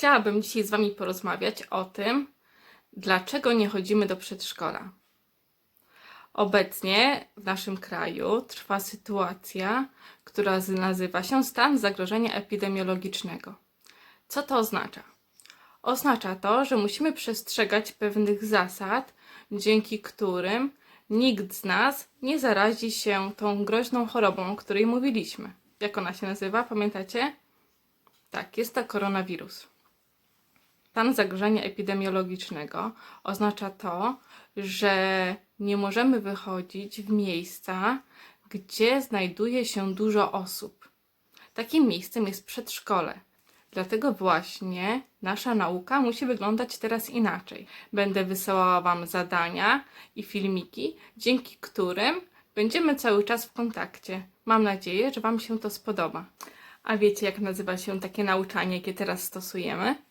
Chciałabym dzisiaj z Wami porozmawiać o tym, dlaczego nie chodzimy do przedszkola. Obecnie w naszym kraju trwa sytuacja, która nazywa się stan zagrożenia epidemiologicznego. Co to oznacza? Oznacza to, że musimy przestrzegać pewnych zasad, dzięki którym nikt z nas nie zarazi się tą groźną chorobą, o której mówiliśmy. Jak ona się nazywa? Pamiętacie? Tak, jest to koronawirus. Stan zagrożenia epidemiologicznego oznacza to, że nie możemy wychodzić w miejsca, gdzie znajduje się dużo osób. Takim miejscem jest przedszkole. Dlatego właśnie nasza nauka musi wyglądać teraz inaczej. Będę wysyłała Wam zadania i filmiki, dzięki którym będziemy cały czas w kontakcie. Mam nadzieję, że Wam się to spodoba. A wiecie, jak nazywa się takie nauczanie, jakie teraz stosujemy?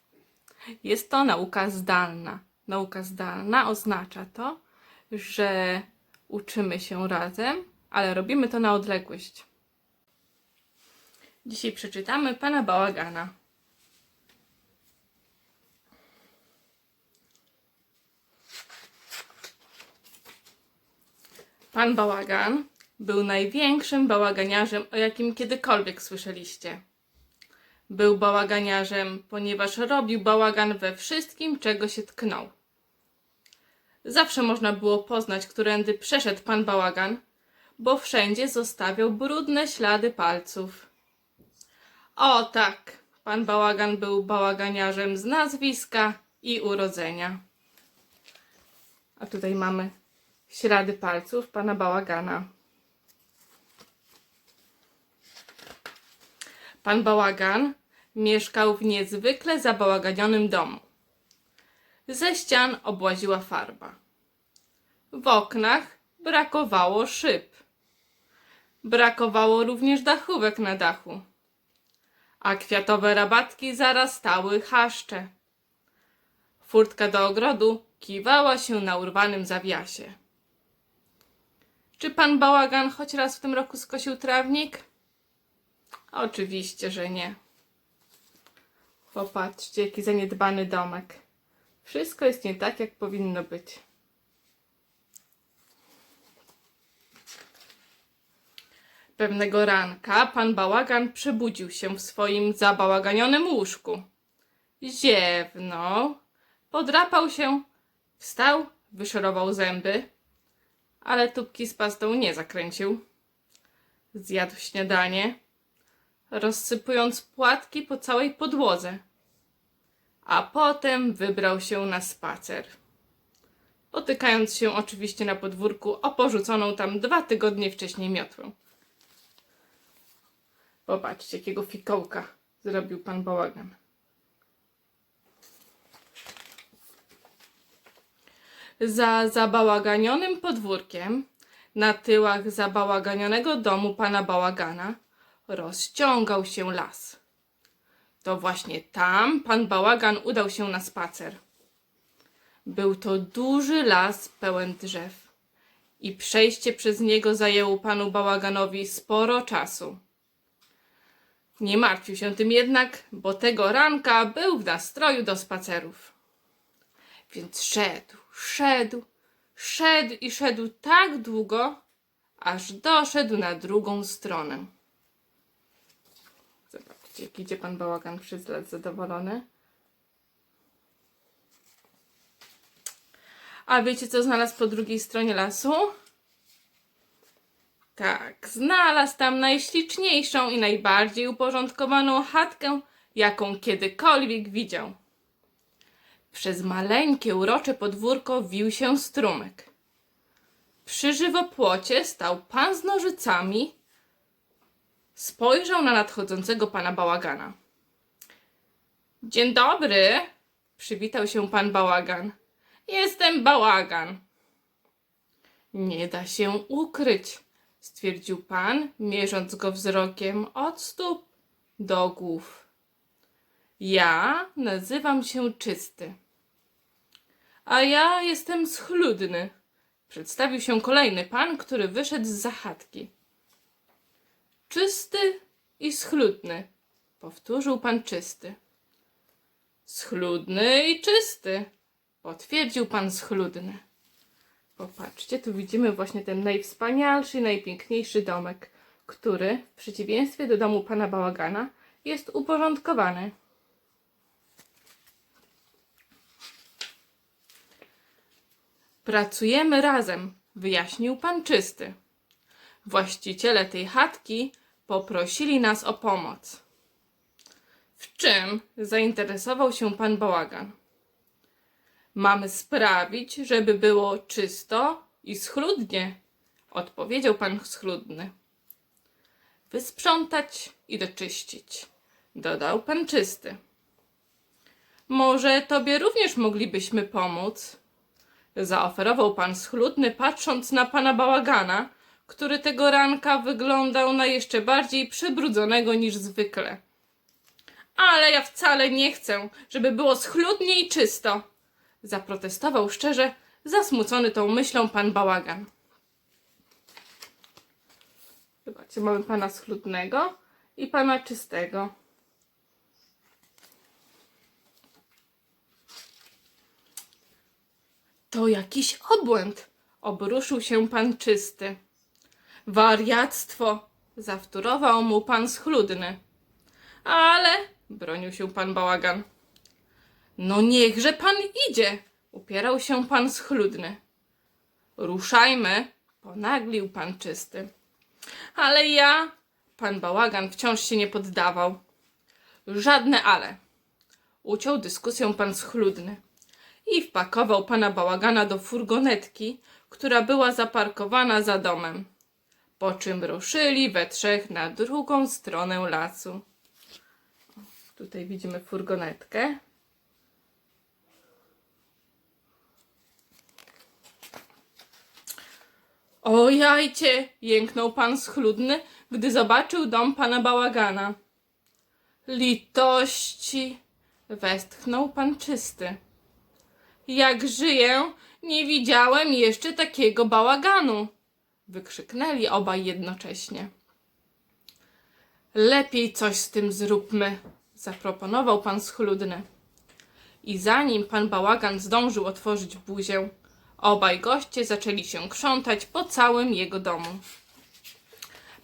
Jest to nauka zdalna. Nauka zdalna oznacza to, że uczymy się razem, ale robimy to na odległość. Dzisiaj przeczytamy pana bałagana. Pan bałagan był największym bałaganiarzem, o jakim kiedykolwiek słyszeliście. Był bałaganiarzem, ponieważ robił bałagan we wszystkim, czego się tknął. Zawsze można było poznać, którędy przeszedł pan bałagan, bo wszędzie zostawiał brudne ślady palców. O tak, pan bałagan był bałaganiarzem z nazwiska i urodzenia. A tutaj mamy ślady palców pana bałagana. Pan bałagan mieszkał w niezwykle zabałaganionym domu. Ze ścian obłaziła farba. W oknach brakowało szyb. Brakowało również dachówek na dachu. A kwiatowe rabatki zarastały chaszcze. Furtka do ogrodu kiwała się na urwanym zawiasie. Czy pan bałagan choć raz w tym roku skosił trawnik? Oczywiście, że nie. Popatrzcie, jaki zaniedbany domek. Wszystko jest nie tak, jak powinno być. Pewnego ranka pan bałagan przebudził się w swoim zabałaganionym łóżku. Ziewnął, podrapał się, wstał, wyszorował zęby, ale tubki z pastą nie zakręcił. Zjadł śniadanie, rozsypując płatki po całej podłodze a potem wybrał się na spacer. Potykając się oczywiście na podwórku o porzuconą tam dwa tygodnie wcześniej miotłę. Popatrzcie, jakiego fikołka zrobił pan bałagan. Za zabałaganionym podwórkiem, na tyłach zabałaganionego domu pana bałagana, rozciągał się las. To właśnie tam pan bałagan udał się na spacer. Był to duży las pełen drzew i przejście przez niego zajęło panu bałaganowi sporo czasu. Nie martwił się tym jednak, bo tego ranka był w nastroju do spacerów. Więc szedł, szedł, szedł i szedł tak długo, aż doszedł na drugą stronę. Jak idzie pan bałagan przez las zadowolony. A wiecie, co znalazł po drugiej stronie lasu? Tak, znalazł tam najśliczniejszą i najbardziej uporządkowaną chatkę, jaką kiedykolwiek widział. Przez maleńkie, urocze podwórko wił się strumyk. Przy żywopłocie stał pan z nożycami, spojrzał na nadchodzącego pana bałagana. Dzień dobry, przywitał się pan bałagan. Jestem bałagan. Nie da się ukryć, stwierdził pan, mierząc go wzrokiem od stóp do głów. Ja nazywam się Czysty. A ja jestem schludny. Przedstawił się kolejny pan, który wyszedł z zachatki. Czysty i schludny, powtórzył pan czysty. Schludny i czysty, potwierdził pan schludny. Popatrzcie, tu widzimy właśnie ten najwspanialszy, najpiękniejszy domek, który w przeciwieństwie do domu pana bałagana jest uporządkowany. Pracujemy razem, wyjaśnił pan czysty. Właściciele tej chatki poprosili nas o pomoc. W czym zainteresował się pan bałagan? Mamy sprawić, żeby było czysto i schludnie, odpowiedział pan schludny. Wysprzątać i doczyścić, dodał pan czysty. Może tobie również moglibyśmy pomóc? Zaoferował pan schludny, patrząc na pana bałagana, który tego ranka wyglądał na jeszcze bardziej przybrudzonego niż zwykle. Ale ja wcale nie chcę, żeby było schludnie i czysto, zaprotestował szczerze, zasmucony tą myślą pan bałagan. Zobaczcie, mamy pana schludnego i pana czystego. To jakiś obłęd, obruszył się pan czysty. Wariactwo, zawtórował mu pan schludny. Ale, bronił się pan bałagan. No niechże pan idzie, upierał się pan schludny. Ruszajmy, ponaglił pan czysty. Ale ja, pan bałagan wciąż się nie poddawał. Żadne ale. Uciął dyskusję pan schludny i wpakował pana bałagana do furgonetki, która była zaparkowana za domem. Po czym ruszyli we trzech na drugą stronę lasu. Tutaj widzimy furgonetkę. O jajcie! jęknął pan schludny, gdy zobaczył dom pana bałagana. Litości! westchnął pan czysty. Jak żyję, nie widziałem jeszcze takiego bałaganu! Wykrzyknęli obaj jednocześnie. Lepiej coś z tym zróbmy, zaproponował pan schludny. I zanim pan bałagan zdążył otworzyć buzię, obaj goście zaczęli się krzątać po całym jego domu.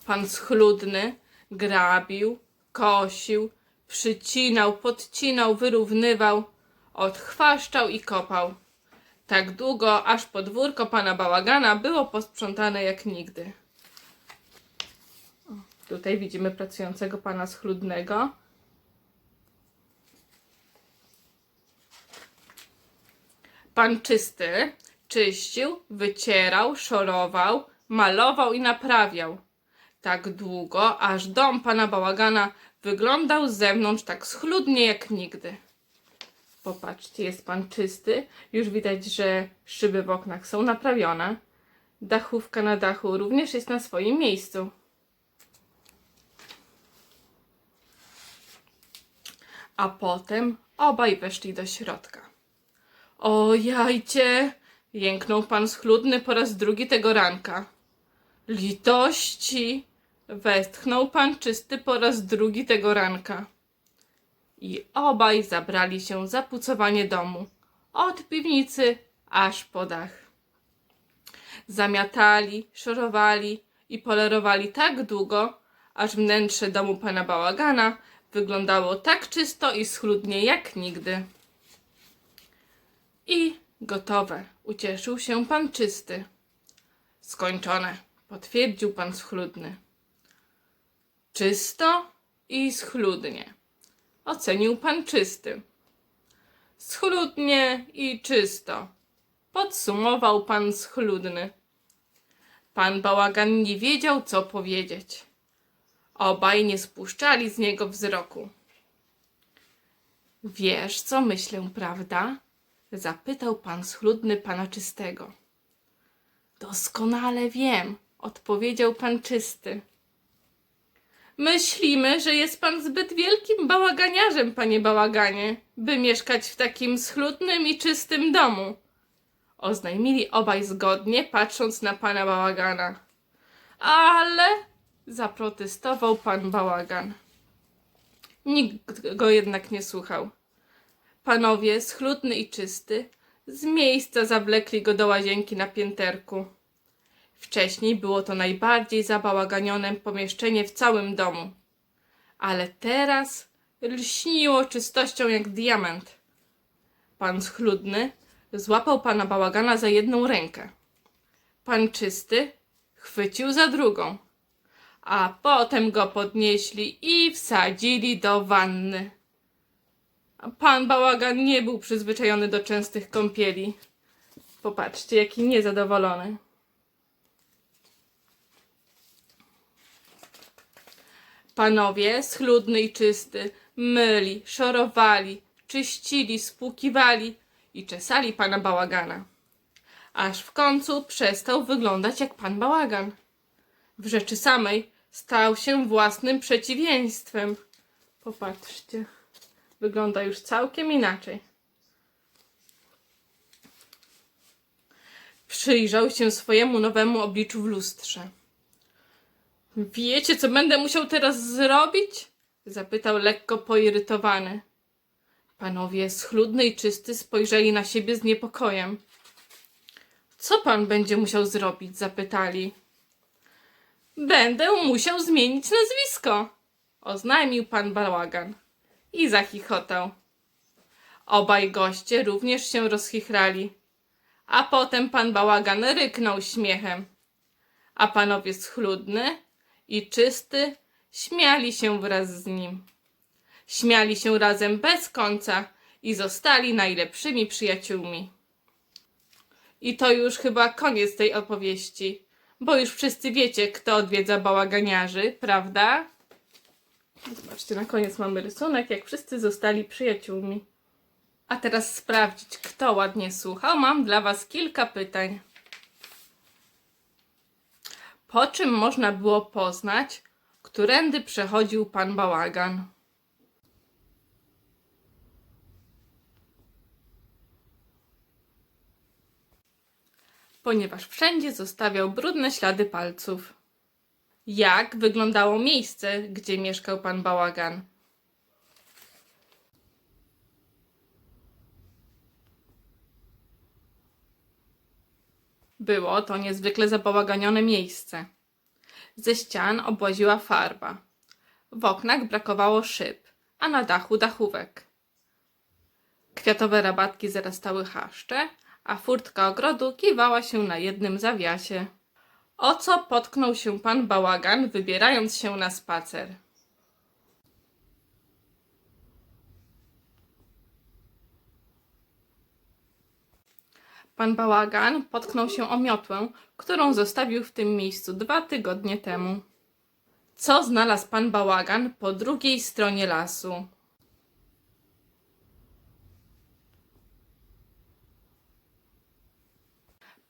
Pan schludny grabił, kosił, przycinał, podcinał, wyrównywał, odchwaszczał i kopał. Tak długo, aż podwórko pana bałagana było posprzątane jak nigdy. Tutaj widzimy pracującego pana schludnego. Pan czysty czyścił, wycierał, szorował, malował i naprawiał. Tak długo, aż dom pana bałagana wyglądał z zewnątrz tak schludnie jak nigdy. Popatrzcie, jest pan czysty. Już widać, że szyby w oknach są naprawione. Dachówka na dachu również jest na swoim miejscu. A potem obaj weszli do środka. O jajcie! jęknął pan schludny po raz drugi tego ranka. Litości! westchnął pan czysty po raz drugi tego ranka. I obaj zabrali się za pucowanie domu, od piwnicy aż po dach. Zamiatali, szorowali i polerowali tak długo, aż wnętrze domu pana bałagana wyglądało tak czysto i schludnie jak nigdy. I gotowe, ucieszył się pan czysty. Skończone, potwierdził pan schludny. Czysto i schludnie, ocenił pan czysty. Schludnie i czysto, podsumował pan schludny. Pan bałagan nie wiedział, co powiedzieć. Obaj nie spuszczali z niego wzroku. Wiesz, co myślę, prawda? Zapytał pan schludny pana czystego. Doskonale wiem, odpowiedział pan czysty. Myślimy, że jest pan zbyt wielkim bałaganiarzem, panie bałaganie, by mieszkać w takim schludnym i czystym domu. Oznajmili obaj zgodnie, patrząc na pana bałagana. Ale zaprotestował pan bałagan. Nikt go jednak nie słuchał. Panowie, schludny i czysty, z miejsca zawlekli go do łazienki na pięterku. Wcześniej było to najbardziej zabałaganione pomieszczenie w całym domu, ale teraz lśniło czystością jak diament. Pan schludny złapał pana bałagana za jedną rękę. Pan czysty chwycił za drugą, a potem go podnieśli i wsadzili do wanny. Pan bałagan nie był przyzwyczajony do częstych kąpieli. Popatrzcie, jaki niezadowolony. Panowie, schludny i czysty, myli, szorowali, czyścili, spłukiwali i czesali pana bałagana. Aż w końcu przestał wyglądać jak pan bałagan. W rzeczy samej stał się własnym przeciwieństwem. Popatrzcie, wygląda już całkiem inaczej. Przyjrzał się swojemu nowemu obliczu w lustrze. Wiecie, co będę musiał teraz zrobić? Zapytał lekko poirytowany. Panowie schludny i czysty spojrzeli na siebie z niepokojem. Co pan będzie musiał zrobić? zapytali. Będę musiał zmienić nazwisko, oznajmił pan bałagan i zachichotał. Obaj goście również się rozchichrali, a potem pan bałagan ryknął śmiechem, a panowie schludny i czysty śmiali się wraz z nim. Śmiali się razem bez końca i zostali najlepszymi przyjaciółmi. I to już chyba koniec tej opowieści, bo już wszyscy wiecie, kto odwiedza bałaganiarzy, prawda? Zobaczcie, na koniec mamy rysunek, jak wszyscy zostali przyjaciółmi. A teraz sprawdzić, kto ładnie słuchał. Mam dla Was kilka pytań. Po czym można było poznać, którędy przechodził pan bałagan? Ponieważ wszędzie zostawiał brudne ślady palców. Jak wyglądało miejsce, gdzie mieszkał pan bałagan? Było to niezwykle zabałaganione miejsce. Ze ścian obłaziła farba. W oknach brakowało szyb, a na dachu dachówek. Kwiatowe rabatki zarastały chaszcze, a furtka ogrodu kiwała się na jednym zawiasie. O co potknął się pan bałagan, wybierając się na spacer? Pan bałagan potknął się o miotłę, którą zostawił w tym miejscu dwa tygodnie temu. Co znalazł pan bałagan po drugiej stronie lasu?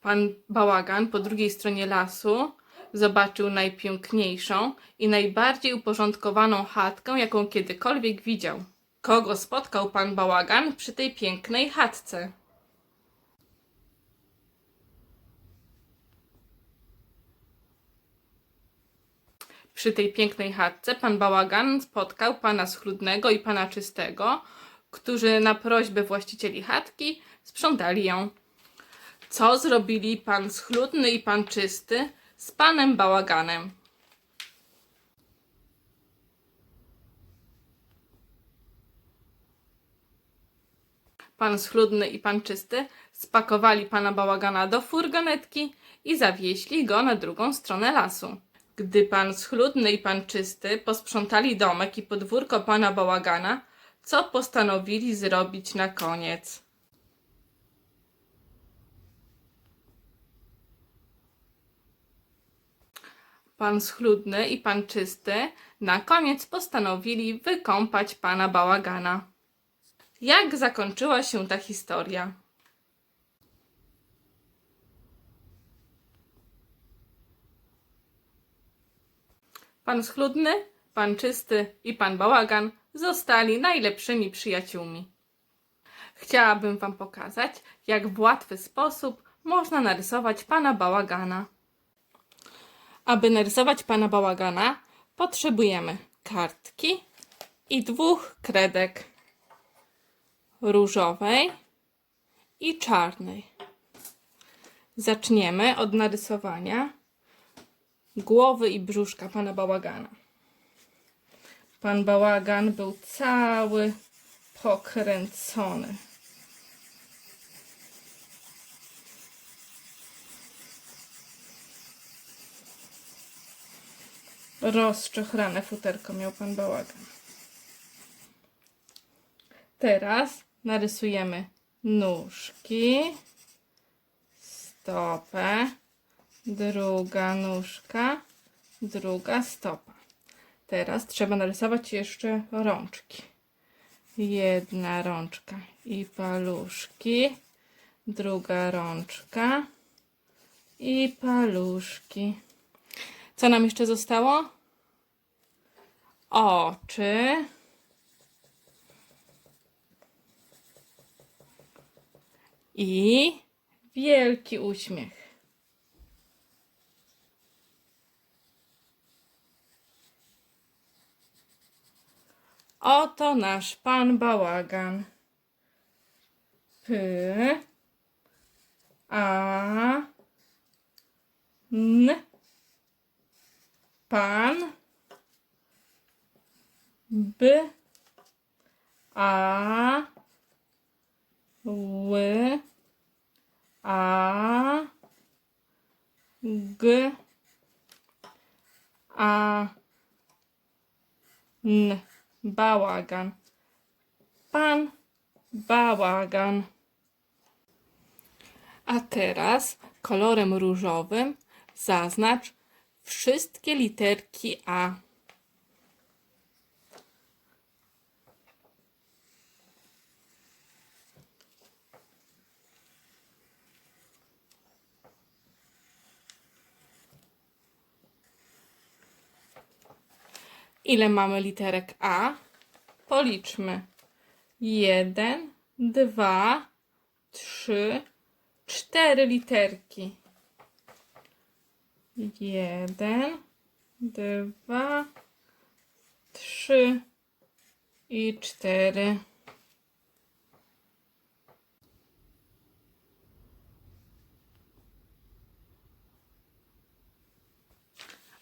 Pan bałagan po drugiej stronie lasu zobaczył najpiękniejszą i najbardziej uporządkowaną chatkę, jaką kiedykolwiek widział. Kogo spotkał pan bałagan przy tej pięknej chatce? Przy tej pięknej chatce pan bałagan spotkał pana schludnego i pana czystego, którzy na prośbę właścicieli chatki sprzątali ją. Co zrobili pan schludny i pan czysty z panem bałaganem? Pan schludny i pan czysty spakowali pana bałagana do furgonetki i zawieźli go na drugą stronę lasu. Gdy pan schludny i pan czysty posprzątali domek i podwórko pana bałagana, co postanowili zrobić na koniec? Pan schludny i pan czysty na koniec postanowili wykąpać pana bałagana. Jak zakończyła się ta historia? Pan schludny, pan czysty i pan bałagan zostali najlepszymi przyjaciółmi. Chciałabym wam pokazać, jak w łatwy sposób można narysować pana bałagana. Aby narysować pana bałagana, potrzebujemy kartki i dwóch kredek. różowej i czarnej. Zaczniemy od narysowania głowy i brzuszka pana bałagana. Pan bałagan był cały pokręcony. Rozczochrane futerko miał pan bałagan. Teraz narysujemy nóżki, stopę, druga nóżka, druga stopa. Teraz trzeba narysować jeszcze rączki. Jedna rączka i paluszki, druga rączka i paluszki. Co nam jeszcze zostało? Oczy. I wielki uśmiech. Oto nasz pan bałagan. P. A. N. Pan. B. A. Ły. A. G. A. N. Bałagan. Pan bałagan. A teraz kolorem różowym zaznacz wszystkie literki A. Ile mamy literek A? Policzmy. Jeden, dwa, trzy, cztery literki. Jeden, dwa, trzy i cztery.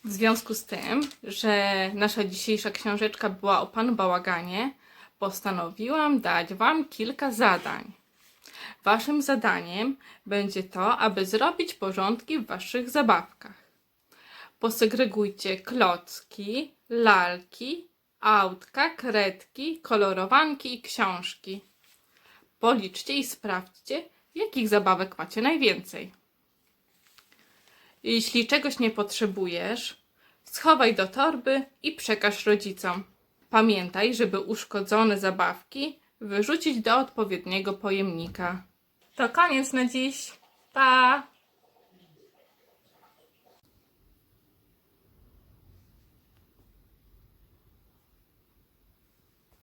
W związku z tym, że nasza dzisiejsza książeczka była o panu bałaganie, postanowiłam dać wam kilka zadań. Waszym zadaniem będzie to, aby zrobić porządki w waszych zabawkach. Posegregujcie klocki, lalki, autka, kredki, kolorowanki i książki. Policzcie i sprawdźcie, jakich zabawek macie najwięcej. Jeśli czegoś nie potrzebujesz, schowaj do torby i przekaż rodzicom. Pamiętaj, żeby uszkodzone zabawki wyrzucić do odpowiedniego pojemnika. To koniec na dziś. Pa!